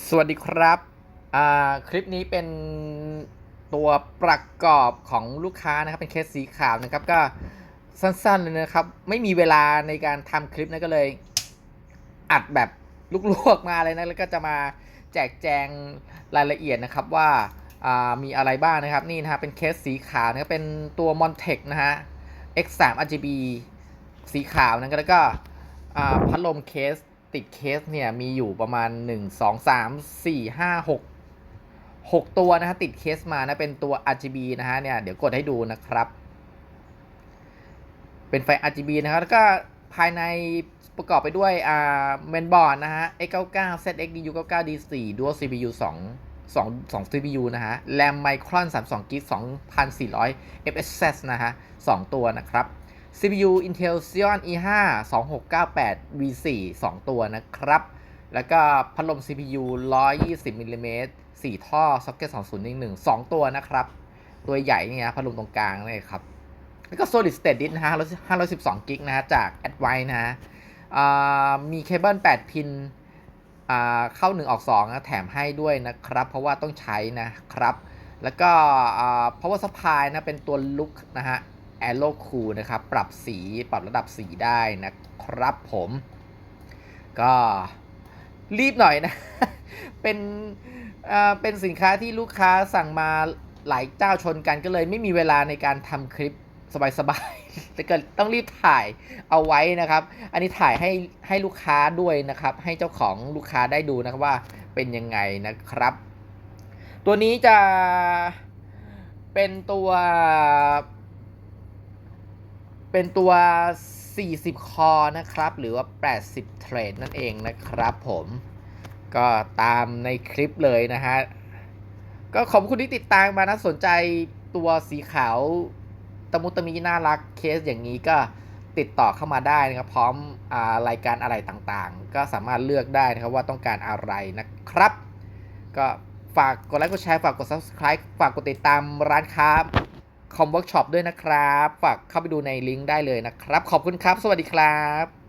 สวัสดีครับอ่าคลิปนี้เป็นตัวประกอบของลูกค้านะครับ เป็นเคสสีขาวนะครับ ก็สั้นๆเลยนะครับ ไม่มีเวลาในการทำคลิปนะก็เลย อัดแบบลวกๆมาเลยนะ แล้วก็จะมาแจกแจงรายละเอียดนะครับว่าอ่ามีอะไรบ้างนะครับ นี่นะฮะเป็นเคสสีขาวนะครับ เป็นตัว Montec นะฮะ X3 RGB สีขาวนะแล้วก็อ่าพัดลมเคส ติดเคสเนี่ยมีอยู่ประมาณ 1 2 3 4 5 6 6 ตัวนะฮะติดเคสมานะเป็นตัว RGB นะฮะเนี่ยเดี๋ยวกดให้ดูนะครับ เป็นไฟ RGB นะครับแล้วก็ภายในประกอบไปด้วยอ่าเมนบอร์ดนะฮะ X99 ZX DU99 D4 Dual CPU 2 2 2 CPU นะฮะ RAM Micron 32 GB 2400 FSS นะฮะ 2 ตัวนะครับ CPU Intel Xeon E5 2698 V4 2 ตัวนะครับ แล้วก็พัดลม CPU 120มิลลิเมตร4ท่อ Socket 2011 2 ตัวนะครับ ตัวใหญ่เนี่ยพัดลมตรงกลางเลยครับ แล้วก็ Solid State Disk นะฮะ512กิกนะฮะจาก Advance นะฮะมีเคเบิล8 พินอ่าเข้า 1 ออก2นะแถมให้ด้วยนะครับ เพราะว่าต้องใช้นะครับ แล้วก็ power supply นะเป็นตัวลุกนะฮะ Aero Cool นะครับ ปรับสีปรับระดับสีได้นะครับผม ก็รีบหน่อยนะ เป็นอ่าเป็นสินค้าที่ลูกค้าสั่งมาหลายเจ้าชนกันก็เลยไม่มีเวลาในการทำคลิปสบายๆแต่ก็ต้องรีบถ่ายเอาไว้นะครับ อันนี้ถ่ายให้ให้ลูกค้าด้วยนะครับ ให้เจ้าของลูกค้าได้ดูนะครับว่าเป็นยังไงนะครับ ตัวนี้จะเป็นตัว เป็นตัว 40 คอนะครับ หรือว่า 80 เทรดนั่นเองนะครับผมก็ตามในคลิปเลยนะฮะ ก็ขอบคุณที่ติดตามมานะ สนใจตัวสีขาวตะมุตะมีน่ารักเคสอย่างนี้ก็ติดต่อเข้ามาได้นะครับ พร้อมอารายการอะไรต่างๆ ก็สามารถเลือกได้นะครับว่าต้องการอะไรนะครับ ก็ฝากกดไลค์กดแชร์ฝากกด subscribe ฝากกดติดตามร้านค้า คอมเวิร์กช็อปด้วยนะครับ ฝากเข้าไปดูในลิงก์ได้เลยนะครับ ขอบคุณครับ สวัสดีครับ